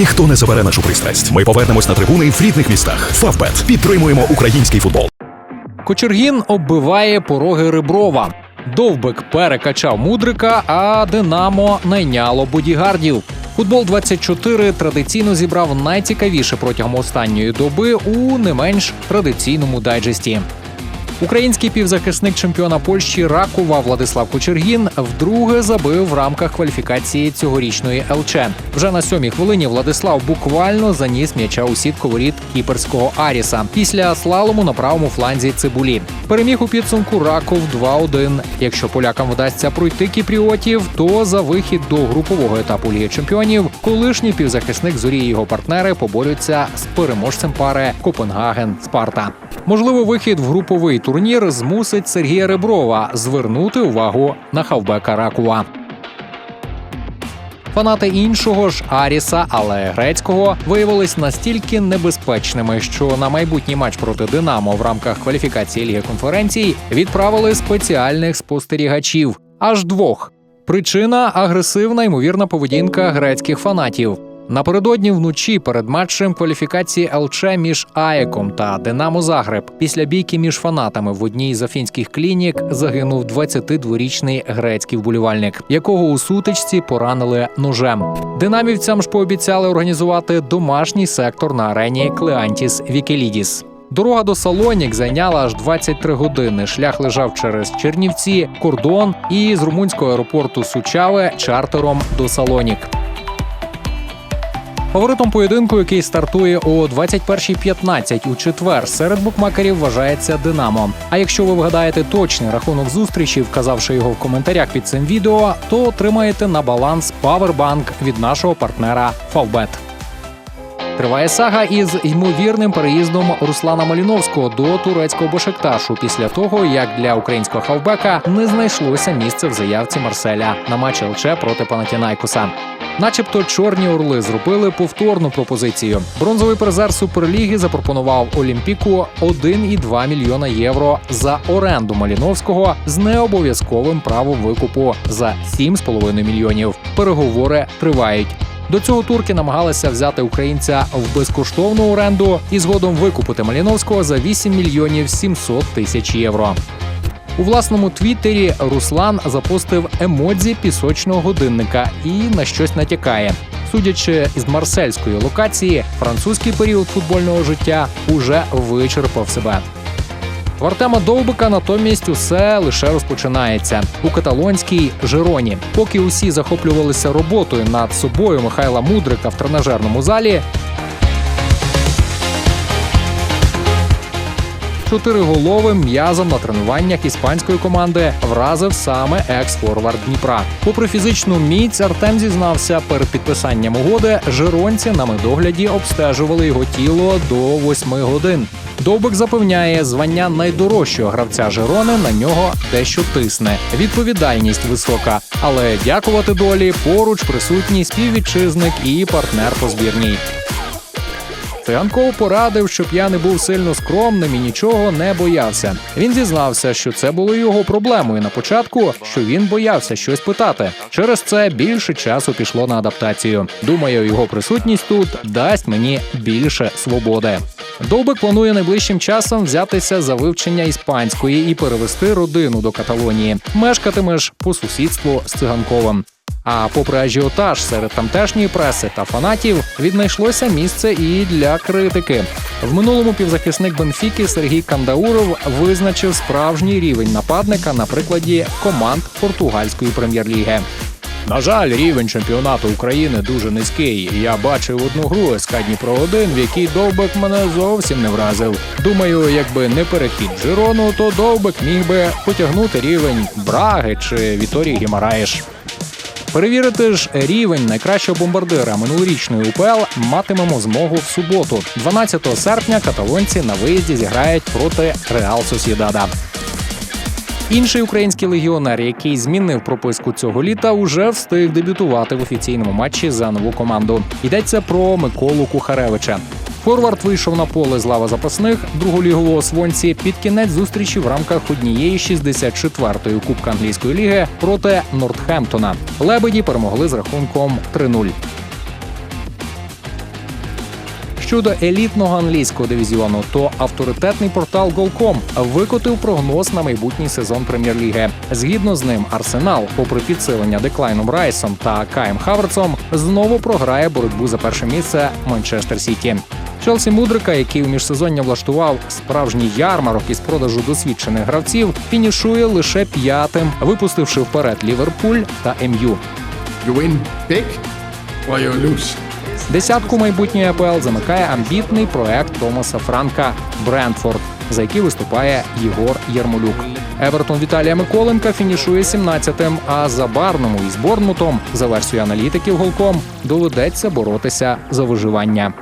Ніхто не забере нашу пристрасть. Ми повернемось на трибуни в рідних містах. Фавбет підтримуємо український футбол. Кочергін оббиває пороги Риброва. Довбик перекачав мудрика, а Динамо найняло бодігардів. Футбол 24 традиційно зібрав найцікавіше протягом останньої доби у не менш традиційному дайджесті. Український півзахисник чемпіона Польщі Ракова Владислав Кочергін вдруге забив в рамках кваліфікації цьогорічної ЛЧ. Вже на сьомій хвилині Владислав буквально заніс м'яча у сітку воріт кіперського Аріса після слалому на правому фланзі цибулі. Переміг у підсумку Раков 2-1. Якщо полякам вдасться пройти кіпріотів, то за вихід до групового етапу Ліги Чемпіонів колишній півзахисник зорі і його партнери поборються з переможцем пари Копенгаген Спарта. Можливо, вихід в груповий турнір змусить Сергія Реброва звернути увагу на хавбека Ракова. Фанати іншого ж Аріса, але грецького, виявились настільки небезпечними, що на майбутній матч проти Динамо в рамках кваліфікації Ліги конференцій відправили спеціальних спостерігачів аж двох. Причина агресивна ймовірна поведінка грецьких фанатів. Напередодні вночі перед матчем кваліфікації ЛЧ між АЕКом та Динамо Загреб після бійки між фанатами в одній з афінських клінік загинув 22-річний грецький вболівальник, якого у сутичці поранили ножем. Динамівцям ж пообіцяли організувати домашній сектор на арені Клеантіс Вікелідіс. Дорога до Салонік зайняла аж 23 години. Шлях лежав через Чернівці, кордон і з румунського аеропорту Сучаве чартером до Салонік. Фаворитом поєдинку, який стартує о 21.15 у четвер, серед букмекерів вважається Динамо. А якщо ви вгадаєте точний рахунок зустрічі, вказавши його в коментарях під цим відео, то отримаєте на баланс Powerbank від нашого партнера Favbet. Триває сага із ймовірним переїздом Руслана Маліновського до турецького Бешикташу після того, як для українського хавбека не знайшлося місце в заявці Марселя на матчі ЛЧ проти Панатінайкуса. Начебто чорні орли зробили повторну пропозицію. Бронзовий призер Суперліги запропонував Олімпіку 1,2 мільйона євро за оренду Маліновського з необов'язковим правом викупу за 7,5 мільйонів. Переговори тривають. До цього турки намагалися взяти українця в безкоштовну оренду і згодом викупити Маліновського за 8 мільйонів 700 тисяч євро. У власному твіттері Руслан запостив емодзі пісочного годинника і на щось натякає. Судячи із марсельської локації, французький період футбольного життя уже вичерпав себе. В Артема Довбика натомість усе лише розпочинається у каталонській Жироні. Поки усі захоплювалися роботою над собою Михайла Мудрика в тренажерному залі. Чотириголовим м'язом на тренуваннях іспанської команди вразив саме екс-форвард Дніпра. Попри фізичну міць, Артем зізнався перед підписанням угоди. Жиронці на медогляді обстежували його тіло до восьми годин. Довбик запевняє, звання найдорожчого гравця Жирони на нього дещо тисне. Відповідальність висока, але дякувати долі поруч присутній співвітчизник і партнер по збірній. Циганков порадив, щоб я не був сильно скромним і нічого не боявся. Він зізнався, що це було його проблемою на початку, що він боявся щось питати. Через це більше часу пішло на адаптацію. Думаю, його присутність тут дасть мені більше свободи. Довбик планує найближчим часом взятися за вивчення іспанської і перевести родину до Каталонії. Мешкатимеш по сусідству з циганковим. А попри ажіотаж серед тамтешньої преси та фанатів, віднайшлося місце і для критики. В минулому півзахисник Бенфіки Сергій Кандауров визначив справжній рівень нападника на прикладі команд португальської прем'єр-ліги. На жаль, рівень чемпіонату України дуже низький. Я бачив одну гру СК Дніпро 1 в якій довбик мене зовсім не вразив. Думаю, якби не перехід Жирону, то довбик міг би потягнути рівень Браги чи Віторії Гімараєш. Перевірити ж рівень найкращого бомбардира минулорічної УПЛ матимемо змогу в суботу. 12 серпня каталонці на виїзді зіграють проти Реал Сосідада. Інший український легіонер, який змінив прописку цього літа, уже встиг дебютувати в офіційному матчі за нову команду. Йдеться про Миколу Кухаревича. Форвард вийшов на поле з лава запасних друголігового свонці під кінець зустрічі в рамках однієї 64-ї Кубка англійської ліги проти Нортхемптона. Лебеді перемогли з рахунком 3-0. Щодо елітного англійського дивізіону, то авторитетний портал Голком викотив прогноз на майбутній сезон прем'єр-ліги. Згідно з ним, Арсенал, попри підсилення Деклайном Райсом та Каєм Хаверцом, знову програє боротьбу за перше місце Манчестер Сіті. Челсі Мудрика, який у міжсезоння влаштував справжній ярмарок із продажу досвідчених гравців, фінішує лише п'ятим, випустивши вперед Ліверпуль та МЮ. Lose. Десятку майбутньої АПЛ замикає амбітний проект Томаса Франка Брентфорд, за який виступає Єгор Ярмолюк. Евертон Віталія Миколенка фінішує 17-тим, а за Барному із Борнмутом, за версією аналітиків Голком, доведеться боротися за виживання.